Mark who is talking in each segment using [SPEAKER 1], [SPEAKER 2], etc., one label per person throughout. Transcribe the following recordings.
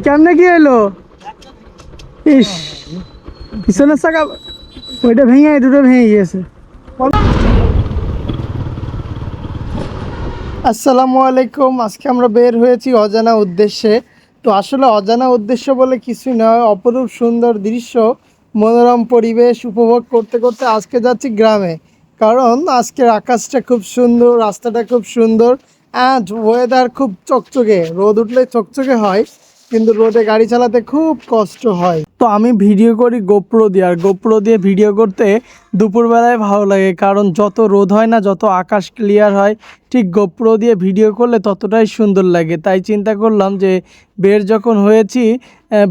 [SPEAKER 1] কেমনে কি এলো ইস, পিছনের চাকা, ওইটা ভেঙে, দুটো ভেঙে গিয়েছে। আসসালামু আলাইকুম, আজকে আমরা বের হয়েছি অজানা উদ্দেশ্যে। তো আসলে অজানা উদ্দেশ্য বলে কিছুই নয়, অপরূপ সুন্দর দৃশ্য, মনোরম পরিবেশ উপভোগ করতে করতে আজকে যাচ্ছি গ্রামে। কারণ আজকের আকাশটা খুব সুন্দর, রাস্তাটা খুব সুন্দর অ্যান্ড ওয়েদার খুব চকচকে, রোদ উঠলে চকচকে হয়। কিন্তু রোদে গাড়ি চালাতে খুব কষ্ট হয়। তো আমি ভিডিও করি গোপ্রো দিয়ে, আর গোপ্রো দিয়ে ভিডিও করতে দুপুরবেলায় ভালো লাগে, কারণ যত রোদ হয় না, যত আকাশ ক্লিয়ার হয়, ঠিক গোপ্রো দিয়ে ভিডিও করলে ততটাই সুন্দর লাগে। তাই চিন্তা করলাম যে বের যখন হয়েছি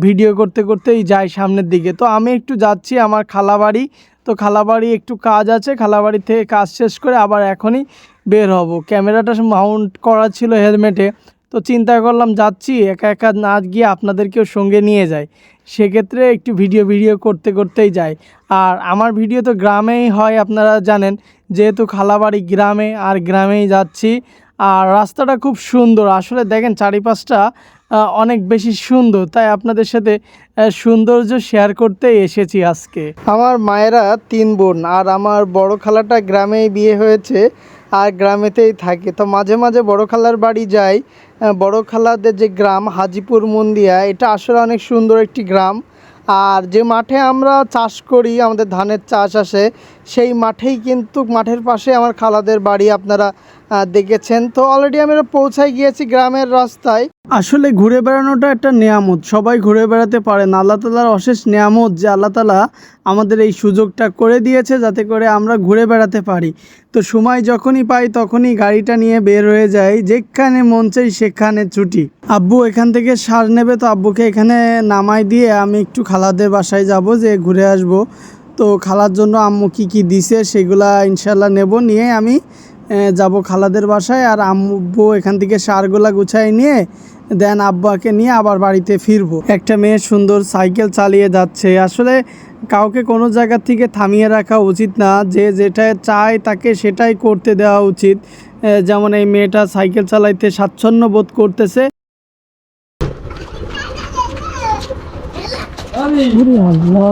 [SPEAKER 1] ভিডিও করতে করতেই যাই সামনের দিকে। তো আমি একটু যাচ্ছি আমার খালাবাড়ি, তো খালাবাড়ি একটু কাজ আছে, খালাবাড়ি থেকে কাজ শেষ করে আবার এখনই বের হব। ক্যামেরাটা মাউন্ট করা ছিল হেলমেটে তো চিন্তা করলাম যাচ্ছি, একা একা না গিয়ে আপনাদেরকেও সঙ্গে নিয়ে যাই। সেক্ষেত্রে একটু ভিডিও ভিডিও করতে করতেই যাই। আর আমার ভিডিও তো গ্রামেই হয়, আপনারা জানেন। যেহেতু খালাবাড়ি গ্রামে আর গ্রামেই যাচ্ছি, আর রাস্তাটা খুব সুন্দর। আসলে দেখেন চারিপাশটা অনেক বেশি সুন্দর। তাই আপনাদের সাথে সৌন্দর্য শেয়ার করতে এসেছি আজকে। আমার মায়েরা তিন বোন, আর আমার বড় খালাটা গ্রামেই বিয়ে হয়েছে। আর গ্রামেতেই থাকি। তো মাঝে মাঝে বড় খালার বাড়ি যাই। বড় খালাদের যে গ্রাম, হাজিপুর মন্দিয়া, এটা আসলে অনেক সুন্দর একটি গ্রাম। আর যে মাঠে আমরা চাষ করি, আমাদের ধানের চাষ আসে, সেই মাঠেই কিন্তু মাঠের পাশে আমার খালাদের বাড়ি আপনারা দেখেছেন। তো অলরেডি আমরা পৌঁছায় গিয়েছি গ্রামের রাস্তায়। আসলে ঘুরে বেড়ানোটা একটা নিয়ামত। সবাই ঘুরে বেড়াতে পারেন আল্লাহ তালার অশেষ নিয়ামত যে আল্লাহ তালা আমাদের এই সুযোগটা করে দিয়েছে যাতে করে আমরা ঘুরে বেড়াতে পারি। তো সময় যখনই পাই তখনই গাড়িটা নিয়ে বের হয়ে যাই। যেখানে মন চাই সেখানে ছুটি। আব্বু এখান থেকে সার নেবে তো আব্বুকে এখানে নামাই দিয়ে আমি একটু খালাদের বাসায় যাব যে ঘুরে আসব। তো খালার জন্য আম্মু কি কি দিছে সেগুলা ইনশাল্লাহ নেব। নিয়ে আমি যাব খালাদের বাসায় আর আম্মু এখান থেকে সারগুলা গুছাই নিয়ে দেন আব্বাকে নিয়ে আবার বাড়িতে ফিরবো। একটা মেয়ে সুন্দর সাইকেল চালিয়ে যাচ্ছে। আসলে কাউকে কোনো জায়গা থেকে থামিয়ে রাখা উচিত না। যে যেটা চায় তাকে সেটাই করতে দেওয়া উচিত। যেমন এই মেয়েটা সাইকেল চালাইতে স্বাচ্ছন্দ্য বোধ করতেছে। আল্লাহ,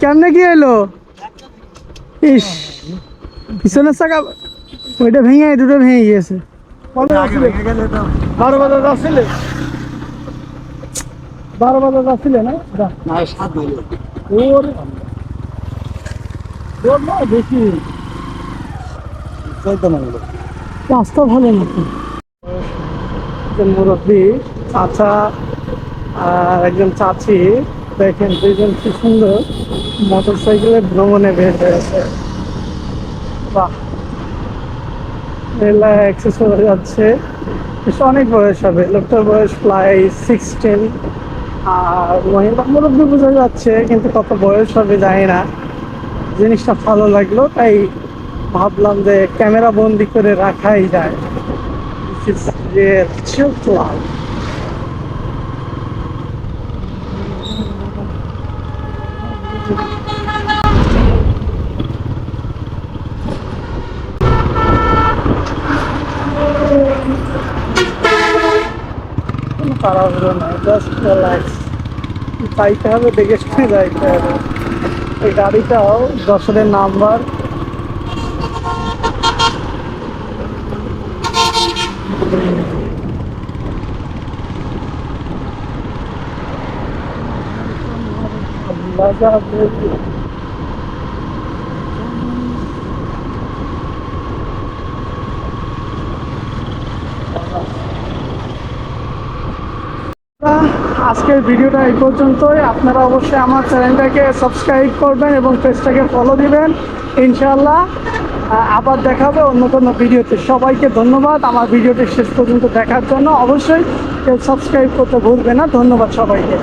[SPEAKER 1] কেমনে কি এলো ইস পিছনের চাকা ওইটা ভেঙে দুটো ভেঙে গিয়েছে। বারো বাজার আসছিলে বারো বাজার আসছিলে না। ওর বেশি। রাস্তা ভালো নাকি মুরব্বী চাচা আর একজন চাচি, দেখেন দুইজন কি সুন্দর মোটর সাইকেলে ভ্রমণে বের হয়েছে বাহ! মেলা অ্যাক্সেস হয়ে যাচ্ছে। অনেক বয়স হবে। লোকটার বয়স প্রায় সিক্সটিন আর মহিলা মুরব্বী বোঝা যাচ্ছে, কিন্তু কত বয়স হবে জানি না। জিনিসটা ভালো লাগল, তাই ভাবলাম যে ক্যামেরা বন্দি করে রাখাই যায়। Is real তাড়াহুড়ো নাই জাস্ট রিল্যাক্স যাইতে হবে দেখে শুনে যাইতে হবে। এই গাড়িটাও যশোরের নাম্বার। আল্লাহ আজকের ভিডিওটা এই পর্যন্তই। আপনারা অবশ্যই আমার চ্যানেলটাকে সাবস্ক্রাইব করবেন এবং পেজটাকে ফলো দিবেন। ইনশাল্লাহ আবার দেখা হবে অন্য কোনো ভিডিওতে। সবাইকে ধন্যবাদ। আমার ভিডিওটি শেষ পর্যন্ত দেখার জন্য। অবশ্যই কেউ সাবস্ক্রাইব করতে ভুলবে না। ধন্যবাদ সবাইকে।